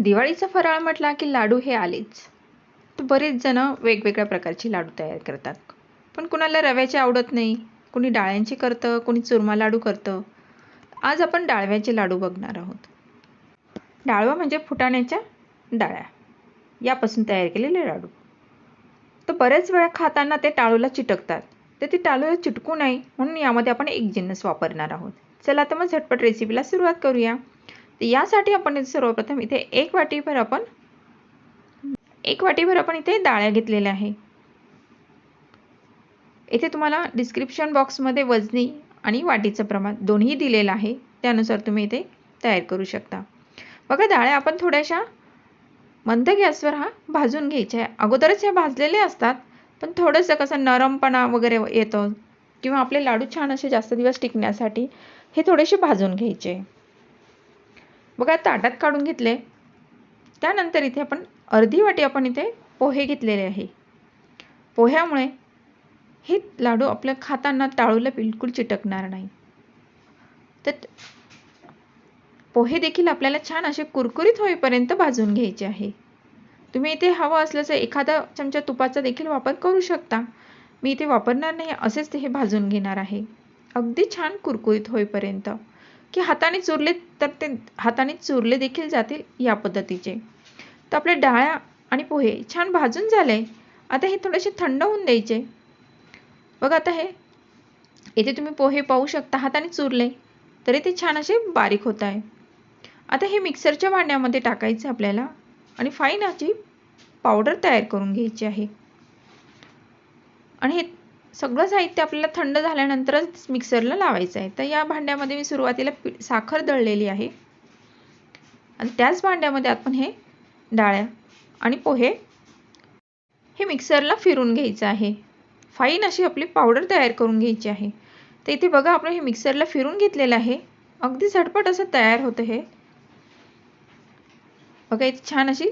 दिवाळीचा फराळ म्हटला की लाडू हे आलेच. तर बरेच जण वेगवेगळ्या प्रकारचे लाडू तयार करतात. पण कुणाला रव्याचे आवडत नाही. कुणी डाळ्यांचे करतं कुणी चुरमा लाडू करतं. आज आपण डाळव्याचे लाडू बघणार आहोत. डाळवा म्हणजे फुटाण्याच्या डाळ्या. यापासून तयार केलेले लाडू. तर बऱ्याच वेळा खाताना ते टाळूला चिटकतात. तर ते टाळूला चिटकू नये म्हणून यामध्ये आपण एक जिन्नस वापरणार आहोत. चला तर मग झटपट रेसिपीला सुरुवात करूया. यासाठी आपण सर्वप्रथम इथे एक वाटीभर आपण एक वाटीभर आपण इथे डाळ्या घेतलेल्या आहे. इथे तुम्हाला डिस्क्रिप्शन बॉक्समध्ये वजनी आणि वाटीचं प्रमाण दोन्ही दिलेलं आहे. त्यानुसार तुम्ही इथे तयार करू शकता. बघा डाळ्या आपण थोड्याशा मंद गॅसवर हा भाजून घ्यायच्या आहे. अगोदरच ह्या भाजलेले असतात पण थोडंसं कसं नरमपणा वगैरे येतं किंवा आपले लाडू छान असे जास्त दिवस टिकण्यासाठी हे थोडेसे भाजून घ्यायचे. बघा ताटात काढून घेतले. त्यानंतर इथे आपण अर्धी वाटी आपण इथे पोहे घेतलेले आहे. पोह्यामुळे हे लाडू आपल्या खाताना टाळूला बिलकुल चिटकणार नाही. तर पोहे देखील आपल्याला छान असे कुरकुरीत होईपर्यंत भाजून घ्यायचे आहे. तुम्ही इथे हवं असल्याचं एखादा चमचा तुपाचा देखील वापर करू शकता. मी इथे वापरणार नाही असेच ते हे भाजून घेणार आहे. अगदी छान कुरकुरीत होईपर्यंत. की हाताने चुरले तर ते हाताने चुरले देखील जातील या पद्धतीचे. तर आपले डाळ्या आणि पोहे छान भाजून झाले. आता हे थोडेसे थंड होऊन द्यायचे. बघा आता हे इथे तुम्ही पोहे पाहू शकता हाताने चुरले तरी ते छान असे बारीक होत आहे. आता हे मिक्सरच्या भांड्यामध्ये टाकायचे आपल्याला आणि फाईन अशी पावडर तयार करून घ्यायची आहे. आणि हे सगळं साहित्य आपल्याला थंड झाल्यानंतरच मिक्सरला लावायचं आहे. तर या भांड्यामध्ये मी सुरुवातीला साखर दळलेली आहे. आणि त्याच भांड्यामध्ये आपण हे डाळ्या आणि पोहे हे मिक्सरला फिरून घ्यायचं आहे. फाईन अशी आपली पावडर तयार करून घ्यायची आहे. तर इथे बघा आपण हे मिक्सरला फिरून घेतलेलं आहे. अगदी झटपट असं तयार होतं हे. बघा इथे छान अशी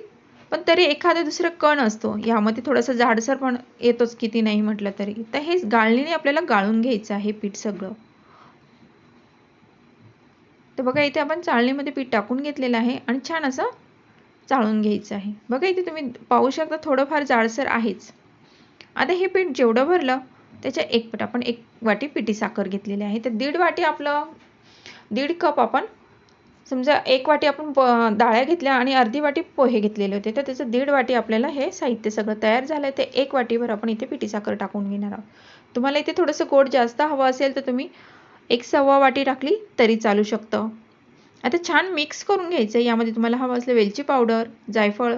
पण तरी एखादं दुसरं कण असतो. यामध्ये थोडंसं जाडसर पण येतोच किती नाही म्हटलं तरी. तर हे गाळणीने आपल्याला गाळून घ्यायचं आहे पीठ सगळं. तर बघा इथे आपण चाळणीमध्ये पीठ टाकून घेतलेलं आहे आणि छान असं चाळून घ्यायचं आहे. बघा इथे तुम्ही पाहू शकता थोडंफार जाडसर आहेच. आता हे पीठ जेवढं भरलं त्याच्या एक पट आपण एक वाटी पिठी साखर घेतलेली आहे. तर दीड वाटी आपलं दीड कप आपण समजा एक वाटी आपण प डाळ्या घेतल्या आणि अर्धी वाटी पोहे घेतलेले होते तर त्याचं दीड वाटी आपल्याला हे साहित्य सगळं तयार झालं आहे ते एक वाटीभर आपण इथे पिठी साखर टाकून घेणार आहोत. तुम्हाला इथे थोडंसं गोड जास्त हवं असेल तर तुम्ही एक सव्वा वाटी टाकली तरी चालू शकतं. आता छान मिक्स करून घ्यायचं. यामध्ये तुम्हाला हवं असलं वेलची पावडर जायफळ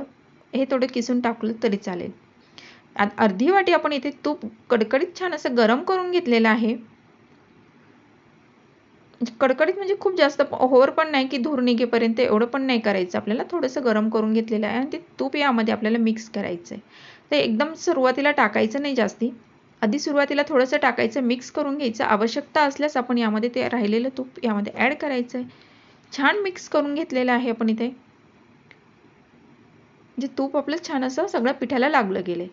हे थोडं किसून टाकलं तरी चालेल. अर्धी वाटी आपण इथे तूप कडकडीत छान असं गरम करून घेतलेलं आहे. म्हणजे कडकडीत म्हणजे खूप जास्त ओव्हर पण नाही की धूर निघेपर्यंत एवढं पण नाही करायचं. आपल्याला थोडंसं गरम करून घेतलेलं आहे आणि ते तूप यामध्ये आपल्याला मिक्स करायचं आहे ते एकदम सुरुवातीला टाकायचं नाही जास्ती. आधी सुरुवातीला थोडंसं टाकायचं मिक्स करून घ्यायचं. आवश्यकता असल्यास आपण यामध्ये ते राहिलेलं तूप यामध्ये ॲड करायचं आहे छान मिक्स करून घेतलेलं आहे आपण इथे. म्हणजे तूप आपलं छान असं सगळं पिठाला लागलं गेलं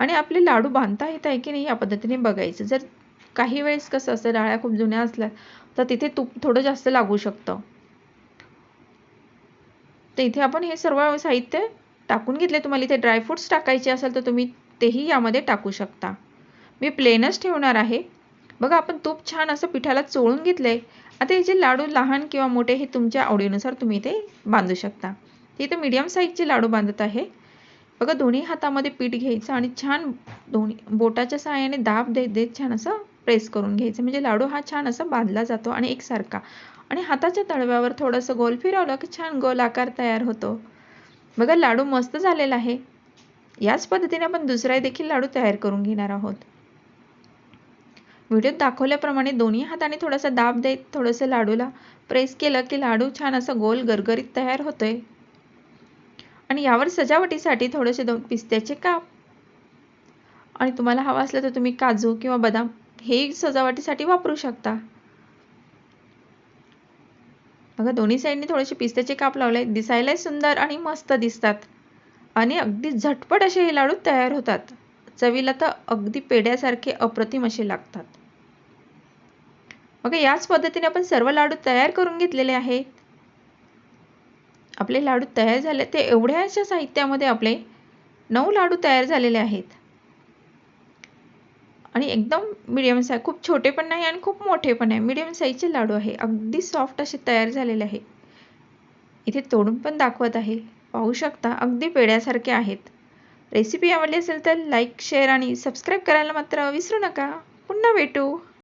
आणि आपले लाडू बांधता येत आहे की नाही या पद्धतीने बघायचं. जर काही वेळेस कसं असतं डाळ्या खूप जुन्या असल्या तर तिथे तूप थोडं जास्त लागू शकतं. तर इथे आपण हे सर्व साहित्य टाकून घेतले. तुम्हाला इथे ड्रायफ्रूट्स टाकायचे असेल तर तुम्ही तेही यामध्ये टाकू शकता. मी प्लेनच ठेवणार आहे. बघा आपण तूप छान असं पिठाला चोळून घेतले आता हे जे लाडू लहान किंवा मोठे हे तुमच्या आवडीनुसार तुम्ही इथे बांधू शकता. इथे मीडियम साईजचे लाडू बांधत आहे. बघा दोन्ही हातामध्ये पीठ घ्यायचं आणि छान दोन्ही बोटाच्या सहाय्याने दाब देत देत छान असं प्रेस करून घ्यायचं. म्हणजे लाडू हा छान असा बांधला जातो आणि एकसारखा. आणि हाताच्या तळव्यावर थोडंसं गोल फिरवलं की छान गोल आकार तयार होतो. बघा लाडू मस्त झालेला आहे. याच पद्धतीने आपण दुसरा देखील लाडू तयार करून घेणार आहोत. व्हिडिओत दाखवल्याप्रमाणे दोन्ही हाताने थोडासा दाब देत थोडंसं लाडूला प्रेस केलं की लाडू छान असा गोल गरगरीत तयार होतोय. आणि यावर सजावटीसाठी थोडेसे दोन पिस्त्याचे काप. आणि तुम्हाला हवा असलं तर तुम्ही काजू किंवा बदाम हे सजावटीसाठी वापरू शकता. बघा दोन्ही साईडने थोडेसे पिस्त्याचे काप लावले दिसायलाही सुंदर आणि मस्त दिसतात. आणि अगदी झटपट असे हे लाडू तयार होतात. चवीला तर अगदी पेड्यासारखे अप्रतिम असे लागतात. बघा याच पद्धतीने आपण सर्व लाडू तयार करून घेतलेले आहेत. आपले लाडू तयार झाले ते एवढ्याशा साहित्यामध्ये आपले नऊ लाडू तयार झालेले आहेत. आणि एकदम मिडियम साईज खूप छोटे पण नाही आणि खूप मोठे पण नाही मिडियम साईजचे लाडू आहे. अगदी सॉफ्ट असे तयार झालेले आहे. इथे तोडून पण दाखवत आहे. पाहू शकता अगदी पेड्यासारखे आहेत. रेसिपी आवडली असेल तर लाईक शेअर आणि सबस्क्राईब करायला मात्र विसरू नका. पुन्हा भेटू.